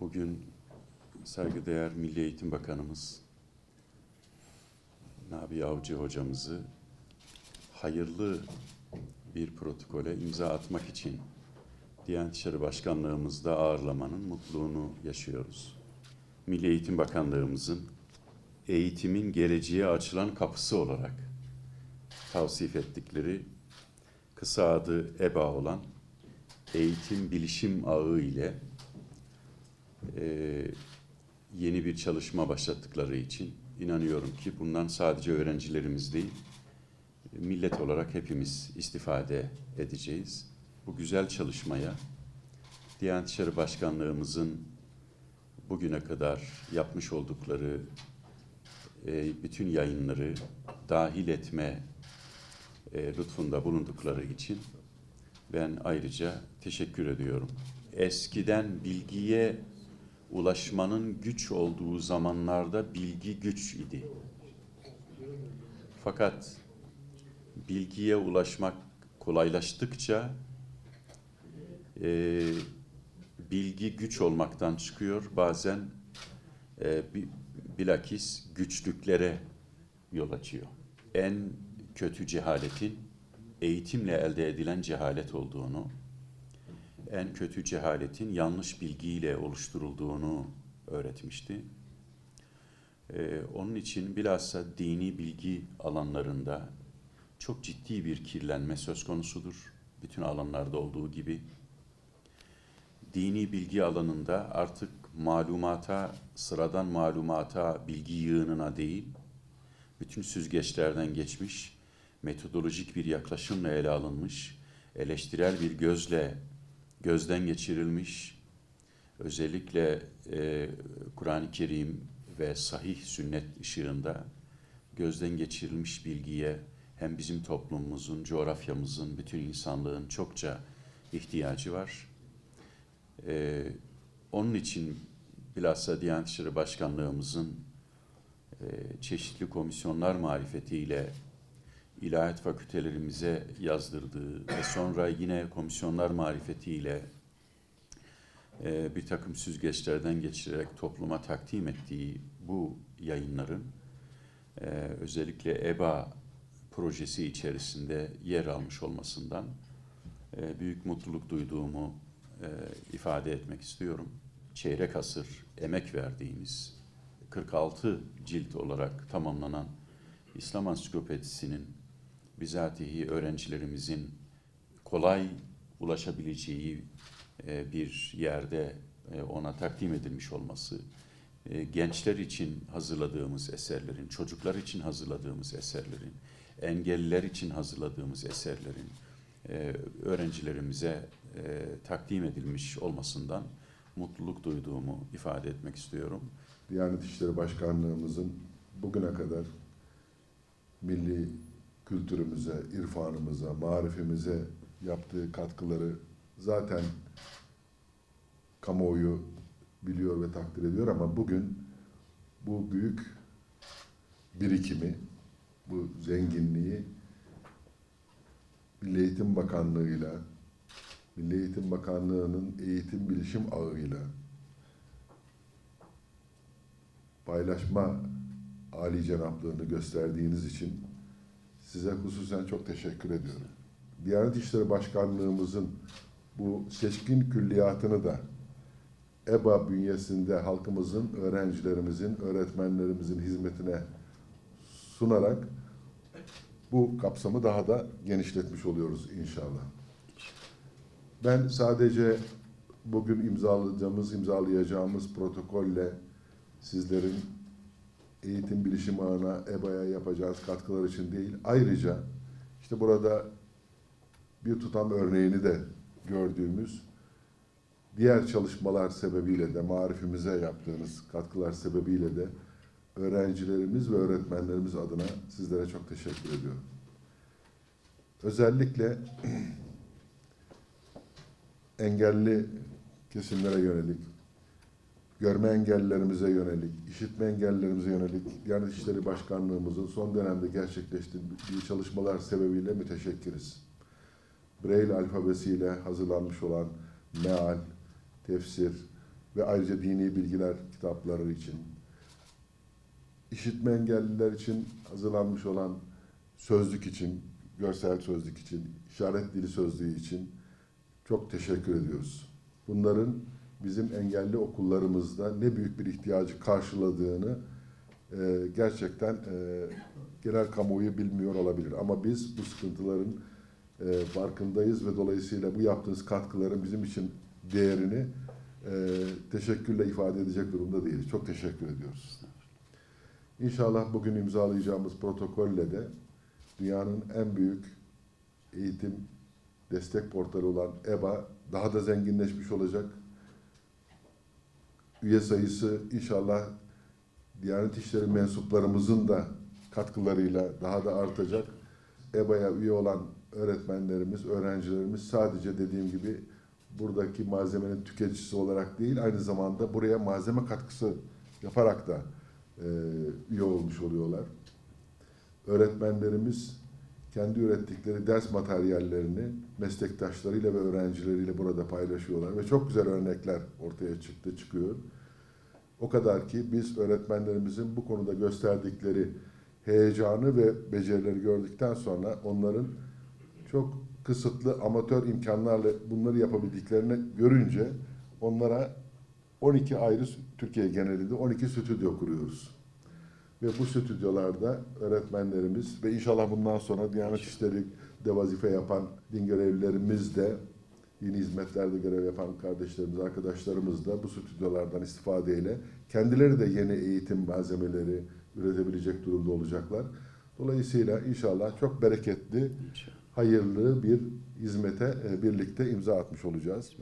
Bugün saygıdeğer Milli Eğitim Bakanımız Nabi Avcı hocamızı hayırlı bir protokole imza atmak için Diyanet İşleri Başkanlığımızda ağırlamanın mutluluğunu yaşıyoruz. Milli Eğitim Bakanlığımızın eğitimin geleceğe açılan kapısı olarak tavsif ettikleri kısa adı EBA olan Eğitim Bilişim Ağı ile e, yeni bir çalışma başlattıkları için inanıyorum ki bundan sadece öğrencilerimiz değil, millet olarak hepimiz istifade edeceğiz. Bu güzel çalışmaya Diyanet İşleri Başkanlığımızın bugüne kadar yapmış oldukları e, bütün yayınları dahil etme e, lütfunda bulundukları için ben ayrıca teşekkür ediyorum. Eskiden bilgiye ulaşmanın güç olduğu zamanlarda bilgi güç idi. Fakat bilgiye ulaşmak kolaylaştıkça e, bilgi güç olmaktan çıkıyor. Bazen e, bi- bilakis güçlüklere yol açıyor. En kötü cehaletin eğitimle elde edilen cehalet olduğunu, en kötü cehaletin yanlış bilgiyle oluşturulduğunu öğretmişti. Ee, onun için bilhassa dini bilgi alanlarında çok ciddi bir kirlenme söz konusudur. Bütün alanlarda olduğu gibi. Dini bilgi alanında artık malumata, sıradan malumata, bilgi yığınına değil, bütün süzgeçlerden geçmiş, metodolojik bir yaklaşımla ele alınmış, eleştirel bir gözle gözden geçirilmiş, özellikle e, Kur'an-ı Kerim ve sahih sünnet ışığında gözden geçirilmiş bilgiye hem bizim toplumumuzun, coğrafyamızın, bütün insanlığın çokça ihtiyacı var. E, onun için bilhassa Diyanet İşleri Başkanlığımızın e, çeşitli komisyonlar marifetiyle ilahiyat fakültelerimize yazdırdığı ve sonra yine komisyonlar marifetiyle e, bir takım süzgeçlerden geçirerek topluma takdim ettiği bu yayınların e, özellikle EBA projesi içerisinde yer almış olmasından e, büyük mutluluk duyduğumu e, ifade etmek istiyorum. Çeyrek asır emek verdiğimiz 46 cilt olarak tamamlanan İslam Ansiklopedisi'nin bizatihi öğrencilerimizin kolay ulaşabileceği e, bir yerde e, ona takdim edilmiş olması, e, gençler için hazırladığımız eserlerin, çocuklar için hazırladığımız eserlerin, engelliler için hazırladığımız eserlerin öğrencilerimize takdim edilmiş olmasından mutluluk duyduğumu ifade etmek istiyorum. Diyanet İşleri Başkanlığımızın bugüne kadar milli kültürümüze, irfanımıza, marifimize yaptığı katkıları zaten kamuoyu biliyor ve takdir ediyor ama bugün bu büyük birikimi, bu zenginliği Milli Eğitim Bakanlığı'yla, Milli Eğitim Bakanlığı'nın eğitim bilişim ağıyla paylaşma âli cenaplığını gösterdiğiniz için size hususen çok teşekkür ediyorum. Diyanet İşleri Başkanlığımızın bu seçkin külliyatını da EBA bünyesinde halkımızın, öğrencilerimizin, öğretmenlerimizin hizmetine sunarak bu kapsamı daha da genişletmiş oluyoruz inşallah. Ben sadece bugün imzalayacağımız, imzalayacağımız protokolle sizlerin eğitim bilişim ağına, EBA'ya yapacağınız katkılar için değil, ayrıca işte burada bir tutam örneğini de gördüğümüz diğer çalışmalar sebebiyle de marifimize yaptığınız katkılar sebebiyle de öğrencilerimiz ve öğretmenlerimiz adına sizlere çok teşekkür ediyorum. Özellikle engelli kesimlere yönelik, görme engellilerimize yönelik, işitme engellilerimize yönelik Diyanet İşleri Başkanlığımızın son dönemde gerçekleştirdiği çalışmalar sebebiyle müteşekkiriz. Braille alfabesiyle hazırlanmış olan meal, tefsir, ve ayrıca dini bilgiler kitapları için, işitme engelliler için hazırlanmış olan sözlük için, görsel sözlük için, işaret dili sözlüğü için çok teşekkür ediyoruz. Bunların bizim engelli okullarımızda ne büyük bir ihtiyacı karşıladığını e, gerçekten e, genel kamuoyu bilmiyor olabilir. Ama biz bu sıkıntıların e, farkındayız ve dolayısıyla bu yaptığınız katkıların bizim için değerini e, teşekkürle ifade edecek durumda değiliz. Çok teşekkür ediyoruz. İnşallah bugün imzalayacağımız protokolle de dünyanın en büyük eğitim destek portalı olan EBA daha da zenginleşmiş olacak. Üye sayısı inşallah Diyanet İşleri mensuplarımızın da katkılarıyla daha da artacak. EBA'ya üye olan öğretmenlerimiz, öğrencilerimiz sadece dediğim gibi buradaki malzemenin tüketicisi olarak değil, aynı zamanda buraya malzeme katkısı yaparak da e, üye olmuş oluyorlar. Öğretmenlerimiz kendi ürettikleri ders materyallerini meslektaşlarıyla ve öğrencileriyle burada paylaşıyorlar ve çok güzel örnekler ortaya çıktı, çıkıyor. O kadar ki biz öğretmenlerimizin bu konuda gösterdikleri heyecanı ve becerileri gördükten sonra onların çok kısıtlı amatör imkanlarla bunları yapabildiklerini görünce onlara 12 ayrı Türkiye genelinde 12 stüdyo kuruyoruz. Ve bu stüdyolarda öğretmenlerimiz ve inşallah bundan sonra Diyanet İşleri de vazife yapan din görevlilerimiz de yeni hizmetlerde görev yapan kardeşlerimiz, arkadaşlarımız da bu stüdyolardan istifadeyle kendileri de yeni eğitim malzemeleri üretebilecek durumda olacaklar. Dolayısıyla inşallah çok bereketli, İnşallah. hayırlı bir hizmete e, birlikte imza atmış olacağız.